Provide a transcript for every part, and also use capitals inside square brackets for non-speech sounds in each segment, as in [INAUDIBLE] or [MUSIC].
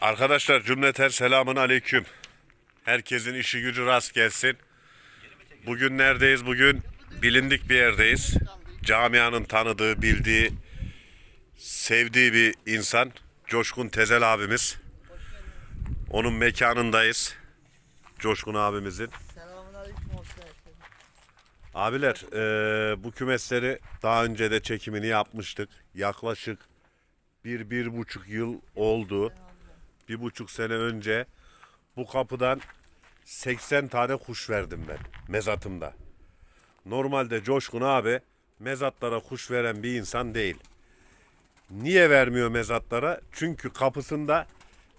Arkadaşlar cümleten selamun aleyküm. Herkesin işi gücü rast gelsin. Bugün neredeyiz? Bugün bilindik bir yerdeyiz. Camianın tanıdığı, bildiği, sevdiği bir insan. Coşkun Tezel abimiz. Onun mekanındayız. Coşkun abimizin. Abiler eee, bu kümesleri daha önce de çekimini yapmıştık. Yaklaşık bir, bir buçuk yıl oldu. Bir buçuk sene önce bu kapıdan 80 tane kuş verdim ben mezatımda. Normalde Coşkun abi mezatlara kuş veren bir insan değil. Niye vermiyor mezatlara? Çünkü kapısında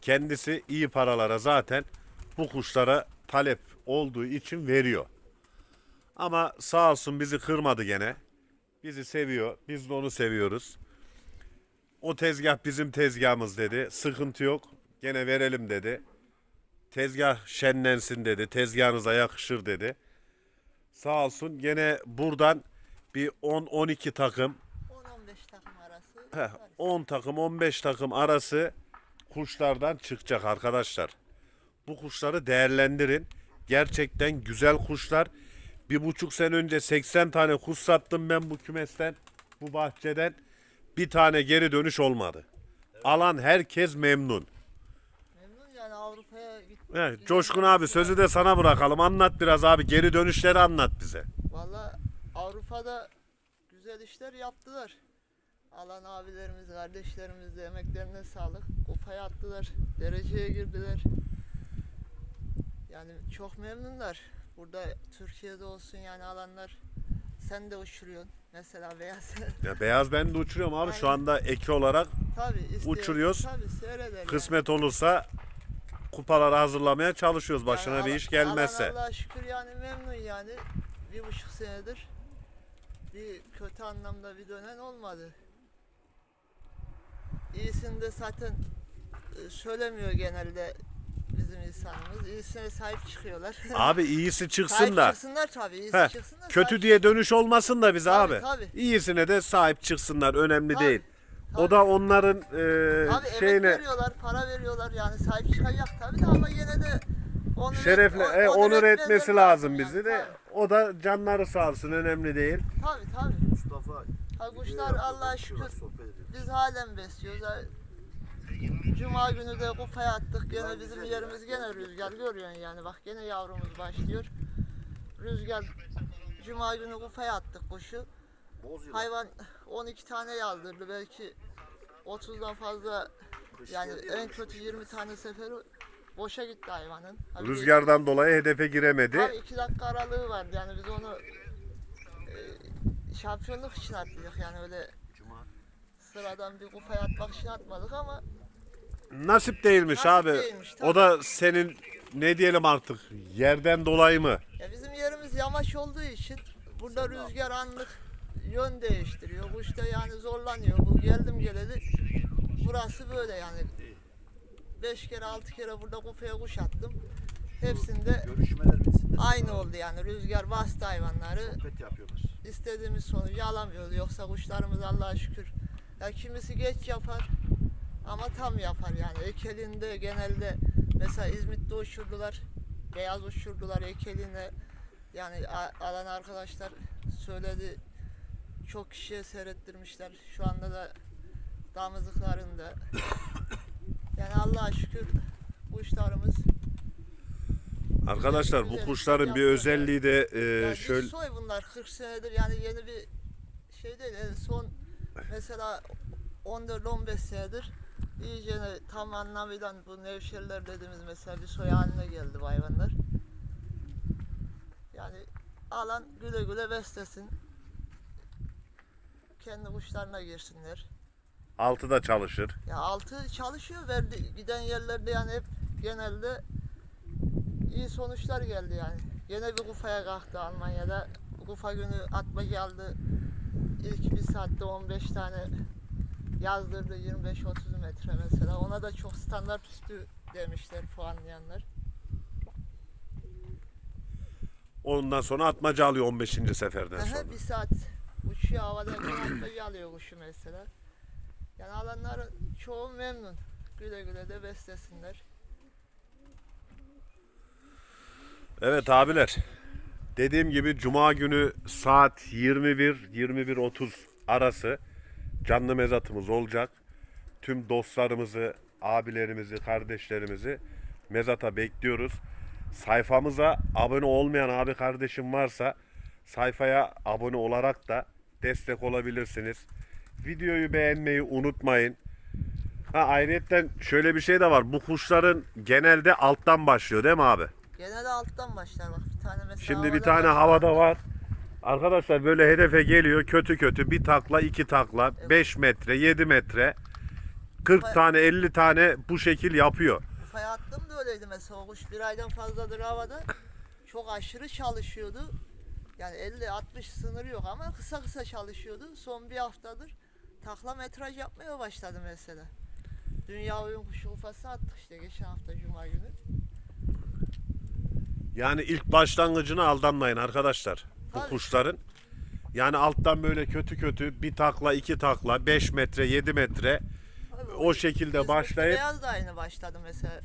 kendisi iyi paralara zaten bu kuşlara talep olduğu için veriyor. Ama sağ olsun bizi kırmadı gene. Bizi seviyor. Biz de onu seviyoruz. O tezgah bizim tezgahımız dedi. Sıkıntı yok. Gene verelim dedi. Tezgah şenlensin dedi. Tezgahınıza yakışır dedi. Sağ olsun gene buradan bir 10-12 takım 10-15 takım arası. Heh, var. 10 takım 15 takım arası kuşlardan çıkacak arkadaşlar. Bu kuşları değerlendirin. Gerçekten güzel kuşlar. Bir buçuk sene önce 80 tane kuş sattım ben bu kümesten, bu bahçeden. Bir tane geri dönüş olmadı. Alan herkes memnun. Yani Avrupa'ya git. He, Coşkun abi sözü de sana bırakalım. Anlat biraz abi geri dönüşleri anlat bize. Valla Avrupa'da güzel işler yaptılar. Alan abilerimiz, kardeşlerimiz de emeklerine sağlık. Kupaya attılar, dereceye girdiler. Yani çok memnunlar. Burada Türkiye'de olsun yani alanlar. Sen de uçuruyorsun. Mesela beyaz. [LAUGHS] Ya beyaz ben de uçuruyorum abi şu Aynen. anda eki olarak tabii Uçuruyoruz. Tabii seyreder. kısmet olursa kupaları hazırlamaya çalışıyoruz başına Yani bir Allah- iş gelmezse. Allah Allah'a şükür yani memnun yani. Bir buçuk senedir bir kötü anlamda bir dönen olmadı. İyisini de zaten e, söylemiyor genelde bizim insanımız. İyisine sahip çıkıyorlar. [LAUGHS] Abi iyisi çıksın sahip da. çıksınlar tabii. iyisi Heh, çıksın da Kötü diye dönüş olmasın da bize Tabii, abi. tabii. İyisine de sahip çıksınlar önemli Tabii, değil. O da onların e, Tabii emek şeyine veriyorlar, para veriyorlar yani sahip çıkacak tabii de ama yine de onur et- şerefle e, onur etmesi lazım yani, bizi de. tabii. O da canları sağ olsun önemli değil. Tabii tabii. Mustafa Ha, kuşlar Allah'a şükür. Biz halen besliyoruz. Ha, Cuma günü de kupaya attık. Gene bizim yerimiz gene rüzgar görüyorsun yani. Bak gene yavrumuz başlıyor. Rüzgar Cuma günü kupaya attık kuşu. Bozuyorlar. Hayvan 12 tane yazdırdı. Belki 30'dan fazla Kış yani en kötü 20 tane seferi boşa gitti hayvanın. Ha, bir- Rüzgardan dolayı hedefe giremedi. Tabii 2 dakika aralığı vardı yani biz onu e, şampiyonluk için attık yani öyle Cuma. sıradan bir kupaya atmak için atmadık ama Nasip değilmiş Nasip abi. değilmiş, o da senin ne diyelim artık yerden dolayı mı? Ya bizim yerimiz yamaç olduğu için burada rüzgar anlık yön değiştiriyor. Kuş da yani zorlanıyor. Bu geldim geleli burası böyle yani. Beş kere altı kere burada kufaya kuş attım. Hepsinde Görüşmeler bitsin de aynı oldu yani. Rüzgar bastı hayvanları. sohbet yapıyorlar. İstediğimiz sonucu alamıyoruz. Yoksa kuşlarımız Allah'a şükür. Ya kimisi geç yapar ama tam yapar yani. Ekelinde genelde mesela İzmit'te uçurdular. Beyaz uçurdular ekeline. Yani a- alan arkadaşlar söyledi. Çok kişiye seyrettirmişler. Şu anda da damızlıklarında. [COUGHS] Yani Allah'a şükür kuşlarımız Arkadaşlar bu kuşların bir özelliği de e, yani şöyle soy bunlar 40 senedir yani yeni bir şey değil. En son mesela 14-15 senedir iyice tam anlamıyla bu Nevşehirler dediğimiz mesela bir soy haline geldi bu hayvanlar. Yani alan güle güle beslesin. Kendi kuşlarına girsinler. altıda çalışır. Ya altı çalışıyor verdi giden yerlerde yani hep genelde iyi sonuçlar geldi yani. Gene bir kufaya kalktı Almanya'da. Kufa günü atma geldi. İlk bir saatte 15 tane yazdırdı 25-30 metre mesela. Ona da çok standart üstü demişler puanlayanlar. Ondan sonra atmaca alıyor 15. seferden Aha, sonra. bir saat uçuyor havada atmayı alıyor kuşu mesela. Yani alanların çoğu memnun. güle güle de beslesinler. Evet abiler. Dediğim gibi cuma günü saat 21 21.30 arası canlı mezatımız olacak. Tüm dostlarımızı, abilerimizi, kardeşlerimizi mezata bekliyoruz. Sayfamıza abone olmayan abi kardeşim varsa sayfaya abone olarak da destek olabilirsiniz. Videoyu beğenmeyi unutmayın. Ha ayrıyetten şöyle bir şey de var. Bu kuşların genelde alttan başlıyor değil mi abi? Genelde alttan başlar bak bir tane mesela Şimdi bir tane havada var. Arkadaşlar böyle hedefe geliyor kötü kötü bir takla iki takla 5 metre 7 metre 40 Baya- tane 50 tane bu şekil yapıyor. Kafaya attım da öyleydi mesela o kuş bir aydan fazladır havada. Çok aşırı çalışıyordu. Yani 50-60 sınırı yok ama kısa kısa çalışıyordu. Son bir haftadır takla metraj yapmaya başladı mesela. Dünya oyun kuşu ufası attık işte geçen hafta cuma günü. Yani ilk başlangıcına aldanmayın arkadaşlar bu Tabii. kuşların. Yani alttan böyle kötü kötü bir takla iki takla 5 metre 7 metre Tabii o şekilde başlayıp Beyaz da aynı başladı mesela.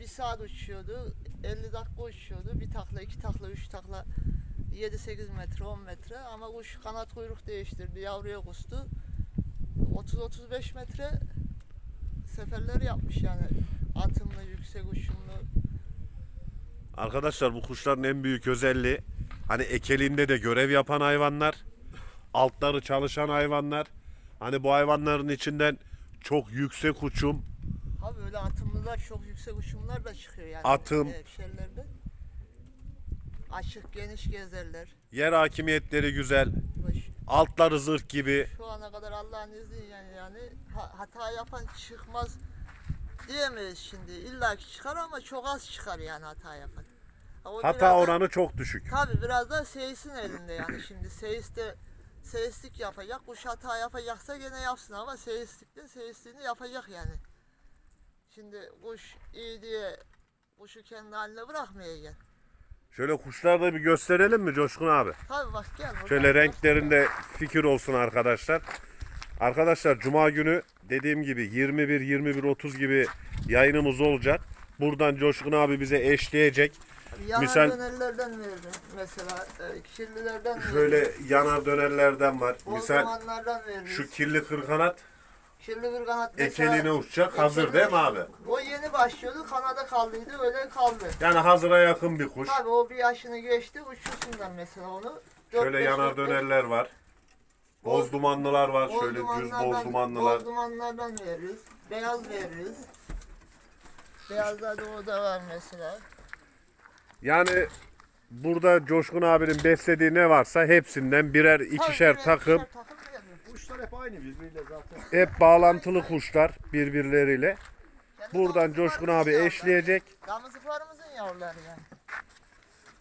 Bir saat uçuyordu, 50 dakika uçuyordu. Bir takla, iki takla, üç takla 7-8 metre, 10 metre ama kuş kanat kuyruk değiştirdi, yavruya kustu. 30-35 metre seferler yapmış yani. Atımlı, yüksek uçumlu. Arkadaşlar bu kuşların en büyük özelliği hani ekeliğinde de görev yapan hayvanlar, altları çalışan hayvanlar. Hani bu hayvanların içinden çok yüksek uçum, Abi öyle atımlılar çok yüksek uçumlar da çıkıyor yani. Atım. e. Açık, geniş gezerler. yer hakimiyetleri güzel, Kuş. altları zırh gibi. Şu ana kadar Allah'ın izniyle yani, yani ha- hata yapan çıkmaz diyemeyiz şimdi. İlla ki çıkar ama çok az çıkar yani hata yapan. Ha, o Hata biraz da- oranı çok düşük. Tabii biraz da seyis'in elinde yani şimdi seyis de seyislik yapacak. Kuş hata yapacaksa gene yapsın ama seyislikte seyisliğini yapacak yani. Şimdi kuş iyi diye kuşu kendi haline bırakmayacak. Şöyle kuşları da bir gösterelim mi Coşkun abi? Tabii bak gel. buradan Şöyle renklerinde fikir olsun arkadaşlar. Arkadaşlar cuma günü dediğim gibi 21 21 30 gibi yayınımız olacak. Buradan Coşkun abi bize eşleyecek. Yanar misal- dönerlerden verdim mesela. E, kirlilerden verdim. Şöyle yanar dönerlerden var. Misal şu kirli kırkanat kirli bir kanat mesela. ekeline uçacak. Hazır değil mi abi? O yeni başlıyordu. Kanada kaldıydı. Öyle kaldı. Yani hazıra yakın bir kuş. Tabii o bir yaşını geçti. Uçursundan mesela onu. Dört Şöyle beş yanar dönerler var. Boz dumanlılar var. Boz Şöyle düz boz dumanlılar. Boz dumanlardan veririz. Beyaz veririz. Beyazlarda o da var mesela. Yani burada Coşkun abinin beslediği ne varsa hepsinden birer ikişer Tabii, takım. ikişer takım. Kuşlar hep aynı birbiriyle zaten. Hep bağlantılı kuşlar birbirleriyle. Kendi Buradan Coşkun abi yavruları. eşleyecek. Damızlıklarımızın yavruları yani.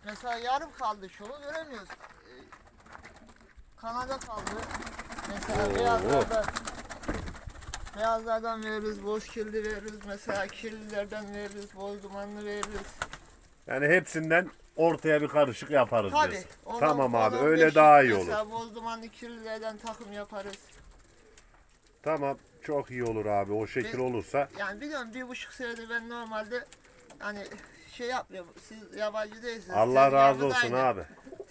Mesela yarım kaldı çoğu göremiyoruz. Ee, Kanada kaldı. Mesela Oo. beyazlardan beyazlardan veririz, boz kirli veririz. Mesela kirlilerden veririz, boz dumanlı veririz. Yani hepsinden ortaya bir karışık yaparız Tabii. biz. ondan- Tamam abi öyle daha iyi olur. Mesela boz dumanlı kirlilerden takım yaparız. Tamam çok iyi olur abi o şekil Ve- olursa. Yani biliyorum bir buçuk senedir ben normalde hani şey yapmıyorum. Siz yabancı değilsiniz. Allah razı olsun aynı. abi.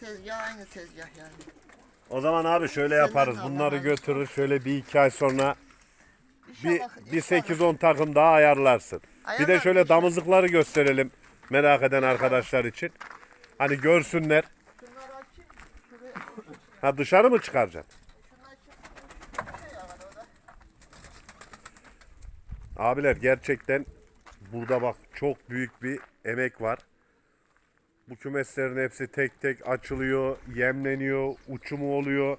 Tezgah aynı tezgah yani. O zaman abi şöyle Senden yaparız. Bunları götürür şöyle bir iki ay sonra bir, İnşallah, bir inşallah. 8-10 takım daha ayarlarsın. Bir de şöyle damızlıkları gösterelim merak eden arkadaşlar için. Hani görsünler. Ha dışarı mı çıkaracaksın? Abiler gerçekten burada bak çok büyük bir emek var. Bu kümeslerin hepsi tek tek açılıyor, yemleniyor, uçumu oluyor.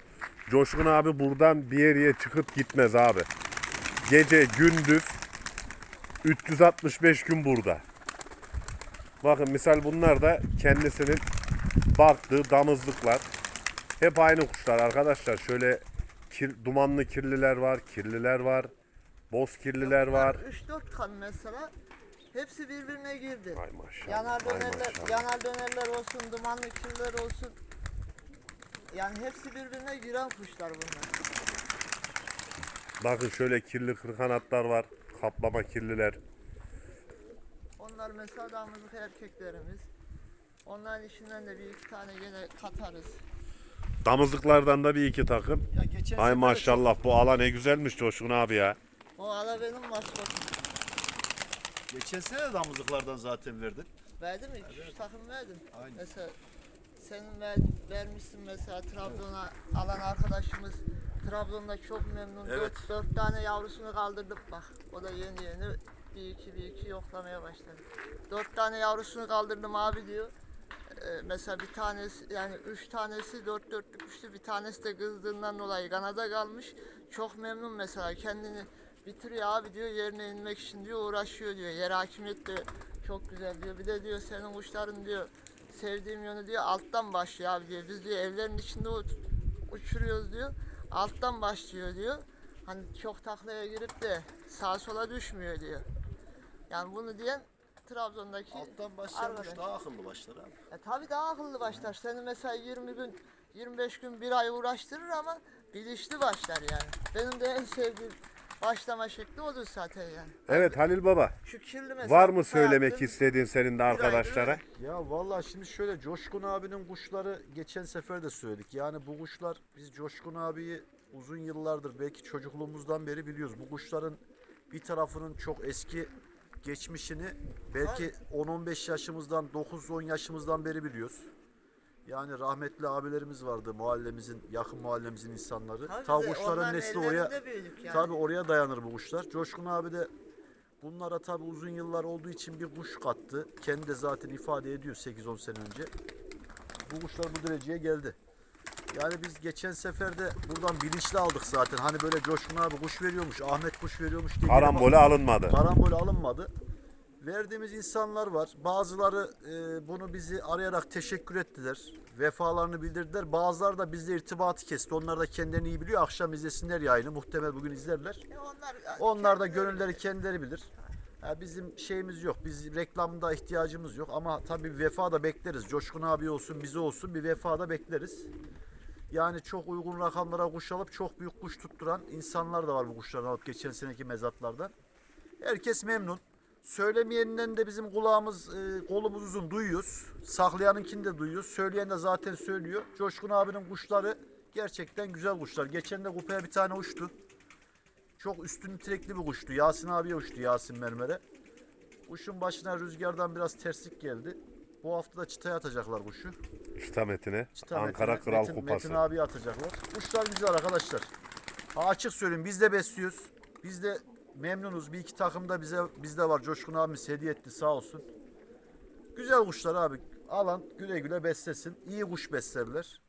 Coşkun abi buradan bir yere çıkıp gitmez abi. Gece gündüz 365 gün burada. Bakın misal bunlar da kendisinin baktığı damızlıklar. Hep aynı kuşlar arkadaşlar. Şöyle kir- dumanlı kirliler var, kirliler var, boz kirliler var. 3-4 kan mesela. Hepsi birbirine girdi. Ay maşallah. Yanar ay dönerler, maşallah. yanar dönerler olsun, dumanlı kirler olsun. Yani hepsi birbirine giren kuşlar bunlar. Bakın şöyle kirli kırkanatlar var. Kaplama kirliler. Onlar mesela damızlık erkeklerimiz. Onların içinden de bir iki tane gene katarız. Damızlıklardan da bir iki takım. Ya geçen Ay sefer maşallah bu ala ne güzelmiş Coşkun abi ya. O ala benim maskotum. geçen sene de damızlıklardan zaten verdin. Verdim mi? Üç takım verdim. Aynen. Mesela senin ver, vermişsin mesela Trabzon'a alan arkadaşımız Trabzon'da çok memnun. Evet. Dört, dört tane yavrusunu kaldırdık bak. O da yeni yeni bir iki bir iki yoklamaya başladı. Dört tane yavrusunu kaldırdım abi diyor. Ee, mesela bir tanesi yani üç tanesi dört dörtlük üçlü bir tanesi de kızdığından dolayı Kanada kalmış. Çok memnun mesela kendini bitiriyor abi diyor yerine inmek için diyor uğraşıyor diyor. Yer hakimiyet de çok güzel diyor. Bir de diyor senin kuşların diyor sevdiğim yönü diyor alttan başlıyor abi diyor. Biz diyor evlerin içinde uç- uçuruyoruz diyor. Alttan başlıyor diyor. Hani çok taklaya girip de sağa sola düşmüyor diyor. Yani bunu diyen Trabzon'daki Alttan başlamış Arkadaş. daha akıllı başlar abi. e tabi daha akıllı başlar. Seni mesela 20 gün, 25 gün, bir ay uğraştırır ama bilinçli başlar yani. Benim de en sevdiğim başlama şekli odur zaten yani. Evet Halil Baba. Şu kirli mesela. Var mı söylemek hayatın- istediğin senin de arkadaşlara? Ya vallahi şimdi şöyle Coşkun abinin kuşları geçen sefer de söyledik. Yani bu kuşlar biz Coşkun abiyi uzun yıllardır belki çocukluğumuzdan beri biliyoruz. Bu kuşların bir tarafının çok eski geçmişini belki 10-15 yaşımızdan 9-10 yaşımızdan beri biliyoruz. Yani rahmetli abilerimiz vardı mahallemizin, yakın mahallemizin insanları. Tabii Ta kuşların nesli oraya yani. Tabi oraya dayanır bu kuşlar. Coşkun abi de bunlara tabi uzun yıllar olduğu için bir kuş kattı. Kendi de zaten ifade ediyor 8-10 sene önce. Bu kuşlar bu dereceye geldi. Yani biz geçen sefer de buradan bilinçli aldık zaten. Hani böyle Coşkun abi kuş veriyormuş, Ahmet kuş veriyormuş diye. Karambole alınmadı. Karambol alınmadı. Verdiğimiz insanlar var. Bazıları e, bunu bizi arayarak teşekkür ettiler. Vefalarını bildirdiler. Bazıları da bizle irtibatı kesti. Onlar da kendilerini iyi biliyor. Akşam izlesinler yayını. Muhtemel bugün izlerler. E onlar, Onlar da gönülleri bilir. kendileri bilir. Ha, bizim şeyimiz yok. Biz reklamda ihtiyacımız yok. Ama tabii vefa da bekleriz. Coşkun abi olsun, bize olsun bir vefa da bekleriz. Yani çok uygun rakamlara kuş alıp çok büyük kuş tutturan insanlar da var bu kuşlardan alıp geçen seneki mezatlardan. Herkes memnun. Söylemeyeninden de bizim kulağımız, e, kolumuz uzun duyuyoruz. Saklayanınkini de duyuyoruz. Söyleyen de zaten söylüyor. Coşkun abinin kuşları gerçekten güzel kuşlar. Geçen de kupaya bir tane uçtu. Çok üstün nitelikli bir kuştu. Yasin abiye uçtu Yasin Mermer'e. Kuşun başına rüzgardan biraz terslik geldi. Bu hafta da çıtaya atacaklar kuşu. Çıta Metin'e. Çıta Ankara Metin- Kral Metin, Kupası. Metin abiye atacaklar. Kuşlar güzel arkadaşlar. Ha, açık söyleyeyim biz de besliyoruz. Biz de memnunuz. Bir iki takım da bize bizde var. Coşkun abimiz hediye etti sağ olsun. Güzel kuşlar abi. Alan güle güle beslesin. İyi kuş beslerler.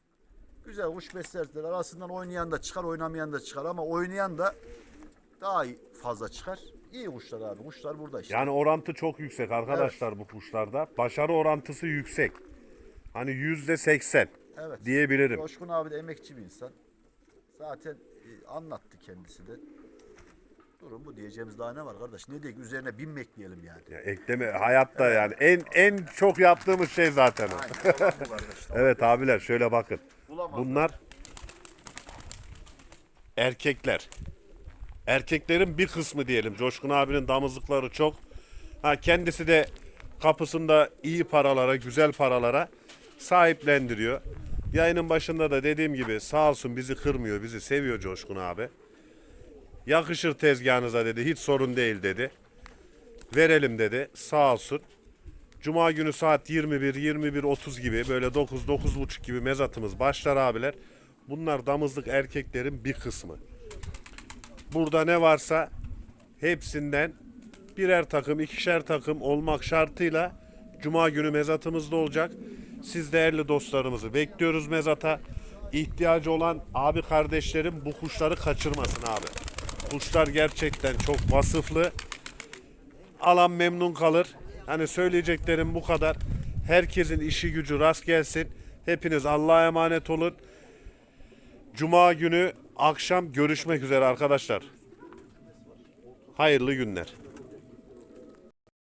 Güzel kuş beslerler. Arasından oynayan da çıkar, oynamayan da çıkar ama oynayan da daha fazla çıkar. İyi kuşlar abi. Kuşlar burada işte. Yani orantı çok yüksek arkadaşlar bu kuşlarda. Başarı orantısı yüksek. Hani yüzde seksen Evet. diyebilirim. Coşkun abi de emekçi bir insan. Zaten e, anlattı kendisi de. Durum bu diyeceğimiz daha ne var kardeş? Ne diyeyim üzerine binmek diyelim yani. Ya ekleme hayatta yani en en çok yaptığımız şey zaten o. Aynen. Olan bu kardeş. [LAUGHS] Evet abiler şöyle bakın. Bulamazlar. Bunlar erkekler. Erkeklerin bir kısmı diyelim. Coşkun abinin damızlıkları çok. Ha kendisi de kapısında iyi paralara, güzel paralara sahiplendiriyor. Yayının başında da dediğim gibi sağ olsun bizi kırmıyor, bizi seviyor Coşkun abi. Yakışır tezgahınıza dedi, hiç sorun değil dedi. Verelim dedi, sağ olsun. Cuma günü saat 21 21.30 gibi böyle 9 9.30 gibi mezatımız başlar abiler. Bunlar damızlık erkeklerin bir kısmı. Burada ne varsa hepsinden birer takım, ikişer takım olmak şartıyla cuma günü mezatımızda olacak. Siz değerli dostlarımızı bekliyoruz mezata. İhtiyacı olan abi kardeşlerim bu kuşları kaçırmasın abi. Kuşlar gerçekten çok vasıflı alan memnun kalır. Hani söyleyeceklerim bu kadar. Herkesin işi gücü rast gelsin. Hepiniz Allah'a emanet olun. Cuma günü akşam görüşmek üzere arkadaşlar. Hayırlı günler.